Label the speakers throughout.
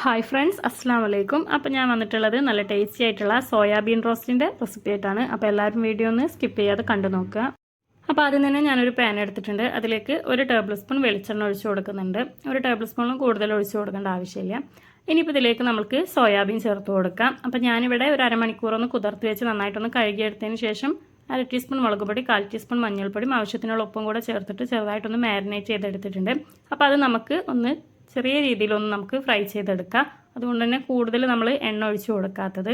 Speaker 1: Hi friends അസ്സാം വലൈക്കും അപ്പോൾ ഞാൻ വന്നിട്ടുള്ളത് നല്ല ടേസ്റ്റി ആയിട്ടുള്ള സോയാബീൻ റോസ്റ്റിന്റെ റെസിപ്പി ആയിട്ടാണ്. അപ്പോൾ എല്ലാവരും വീഡിയോ ഒന്ന് സ്കിപ്പ് ചെയ്യാതെ കണ്ടു നോക്കുക. അപ്പോൾ ആദ്യം തന്നെ ഞാനൊരു പാൻ എടുത്തിട്ടുണ്ട്. അതിലേക്ക് ഒരു ടേബിൾ സ്പൂൺ വെളിച്ചെണ്ണ ഒഴിച്ച് കൊടുക്കുന്നുണ്ട്. ഒരു ടേബിൾ സ്പൂണിലും കൂടുതൽ ഒഴിച്ച് കൊടുക്കേണ്ട ആവശ്യമില്ല. ഇനിയിപ്പോൾ ഇതിലേക്ക് നമുക്ക് സോയാബീൻ ചേർത്ത് കൊടുക്കാം. അപ്പോൾ ഞാനിവിടെ ഒരു അരമണിക്കൂറൊന്ന് കുതിർത്ത് വെച്ച് നന്നായിട്ടൊന്ന് കഴുകിയെടുത്തതിന് ശേഷം അര ടീസ്പൂൺ മുളക് പൊടി കാൽ ടീസ്പൂൺ മഞ്ഞൾപ്പൊടിയും ആവശ്യത്തിനുള്ള ഉപ്പും കൂടെ ചേർത്തിട്ട് ചെറുതായിട്ടൊന്ന് മാരിനേറ്റ് ചെയ്തെടുത്തിട്ടുണ്ട്. അപ്പോൾ അത് നമുക്ക് ഒന്ന് ചെറിയ രീതിയിലൊന്ന് നമുക്ക് ഫ്രൈ ചെയ്തെടുക്കാം. അതുകൊണ്ട് തന്നെ കൂടുതൽ നമ്മൾ എണ്ണ ഒഴിച്ചു കൊടുക്കാത്തത്.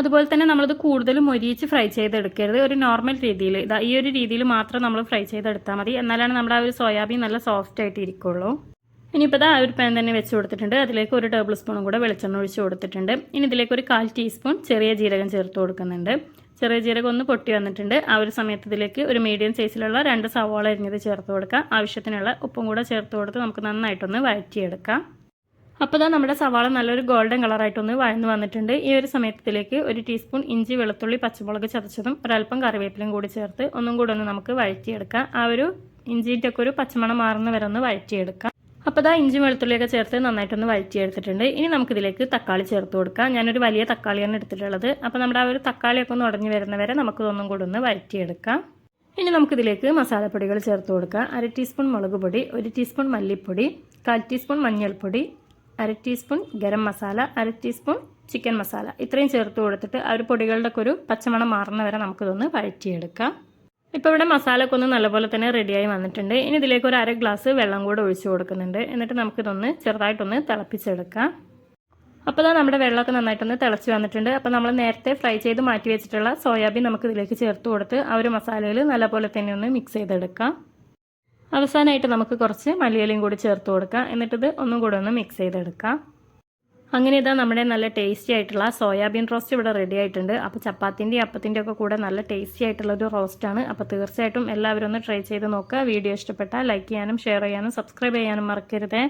Speaker 1: അതുപോലെ തന്നെ നമ്മളിത് കൂടുതൽ മൊരിയിച്ച് ഫ്രൈ ചെയ്തെടുക്കരുത്. ഒരു നോർമൽ രീതിയിൽ ഇതാ ഈ ഒരു രീതിയിൽ മാത്രം നമ്മൾ ഫ്രൈ ചെയ്തെടുത്താൽ മതി. എന്നാലാണ് നമ്മുടെ ആ ഒരു സോയാബീൻ നല്ല സോഫ്റ്റ് ആയിട്ട് ഇരിക്കുള്ളൂ. ഇനിയിപ്പോൾ ആ ഒരു പാൻ തന്നെ വെച്ച് കൊടുത്തിട്ടുണ്ട്. അതിലേക്ക് ഒരു ടേബിൾ സ്പൂണും കൂടെ വെളിച്ചെണ്ണ ഒഴിച്ച് കൊടുത്തിട്ടുണ്ട്. ഇനി ഇതിലേക്ക് ഒരു കാൽ ടീസ്പൂൺ ചെറിയ ജീരകം ചേർത്ത് കൊടുക്കുന്നുണ്ട്. ചെറിയ ജീരകം ഒന്ന് പൊട്ടി വന്നിട്ടുണ്ട്. ആ ഒരു സമയത്ത് ഇതിലേക്ക് ഒരു മീഡിയം സൈസിലുള്ള രണ്ട് സവാള അരിഞ്ഞത് ചേർത്ത് കൊടുക്കാം. ആവശ്യത്തിനുള്ള ഉപ്പും കൂടെ ചേർത്ത് കൊടുത്ത് നമുക്ക് നന്നായിട്ടൊന്ന് വഴറ്റിയെടുക്കാം. അപ്പോൾ ഇതാ നമ്മുടെ സവാള നല്ലൊരു ഗോൾഡൻ കളറായിട്ടൊന്ന് വഴന്ന് വന്നിട്ടുണ്ട്. ഈ ഒരു സമയത്തിലേക്ക് ഒരു ടീസ്പൂൺ ഇഞ്ചി വെളുത്തുള്ളി പച്ചമുളക് ചതച്ചതും ഒരല്പം കറിവേപ്പിലും കൂടി ചേർത്ത് ഒന്നും കൂടെ ഒന്ന് നമുക്ക് വഴറ്റിയെടുക്കാം. ആ ഒരു ഇഞ്ചിന്റെ ഒക്കെ ഒരു പച്ചമണം മാറുന്ന വരെ ഒന്ന് വഴറ്റിയെടുക്കാം. അപ്പോൾ ഇതാ ഇഞ്ചി വെളുത്തുള്ളിയൊക്കെ ചേർത്ത് നന്നായിട്ടൊന്ന് വഴറ്റിയെടുത്തിട്ടുണ്ട്. ഇനി നമുക്കിതിലേക്ക് തക്കാളി ചേർത്ത് കൊടുക്കാം. ഞാനൊരു വലിയ തക്കാളിയാണ് എടുത്തിട്ടുള്ളത്. അപ്പോൾ നമ്മുടെ ആ ഒരു തക്കാളിയൊക്കെ ഒന്ന് ഉടഞ്ഞു വരുന്നവരെ നമുക്ക് ഒന്നും കൂടെ ഒന്ന് വഴറ്റിയെടുക്കാം. ഇനി നമുക്കിതിലേക്ക് മസാലപ്പൊടികൾ ചേർത്ത് കൊടുക്കാം. അര ടീസ്പൂൺ മുളക് പൊടി ഒരു ടീസ്പൂൺ മല്ലിപ്പൊടി കാൽ ടീസ്പൂൺ മഞ്ഞൾപ്പൊടി അര ടീസ്പൂൺ ഗരം മസാല അര ടീസ്പൂൺ ചിക്കൻ മസാല. ഇത്രയും ചേർത്ത് കൊടുത്തിട്ട് ആ ഒരു പൊടികളുടെ ഒക്കെ ഒരു പച്ചമണം മാറുന്ന വരെ നമുക്കിതൊന്ന് വഴറ്റിയെടുക്കാം. ഇപ്പോൾ ഇവിടെ മസാലയൊക്കെ ഒന്ന് നല്ലപോലെ തന്നെ റെഡിയായി വന്നിട്ടുണ്ട്. ഇനി ഇതിലേക്ക് ഒരു അര ഗ്ലാസ് വെള്ളം കൂടെ ഒഴിച്ചു കൊടുക്കുന്നുണ്ട്. എന്നിട്ട് നമുക്കിതൊന്ന് ചെറുതായിട്ടൊന്ന് തിളപ്പിച്ചെടുക്കാം. അപ്പോൾ ഇതാ നമ്മുടെ വെള്ളമൊക്കെ നന്നായിട്ടൊന്ന് തിളച്ച് വന്നിട്ടുണ്ട്. അപ്പോൾ നമ്മൾ നേരത്തെ ഫ്രൈ ചെയ്ത് മാറ്റി വെച്ചിട്ടുള്ള സോയാബീൻ നമുക്ക് ഇതിലേക്ക് ചേർത്ത് കൊടുത്ത് ആ ഒരു മസാലയിൽ നല്ലപോലെ തന്നെ ഒന്ന് മിക്സ് ചെയ്തെടുക്കാം. അവസാനമായിട്ട് നമുക്ക് കുറച്ച് മല്ലിയിലയും കൂടി ചേർത്ത് കൊടുക്കാം. എന്നിട്ടിത് ഒന്നും കൂടെ ഒന്ന് മിക്സ് ചെയ്തെടുക്കാം. അങ്ങനെ ഇതാ നമ്മുടെ നല്ല ടേസ്റ്റി ആയിട്ടുള്ള സോയാബീൻ റോസ്റ്റ് ഇവിടെ റെഡി ആയിട്ടുണ്ട്. അപ്പോൾ ചപ്പാത്തിന്റെ അപ്പത്തിന്റെ ഒക്കെ കൂടെ നല്ല ടേസ്റ്റി ആയിട്ടുള്ള ഒരു റോസ്റ്റാണ് അപ്പോൾ തീർച്ചയായിട്ടും എല്ലാവരും ഒന്ന് ട്രൈ ചെയ്ത് നോക്കുക. വീഡിയോ ഇഷ്ടപ്പെട്ടാൽ ലൈക്ക് ചെയ്യാനും ഷെയർ ചെയ്യാനും സബ്സ്ക്രൈബ് ചെയ്യാനും മറക്കരുതേ.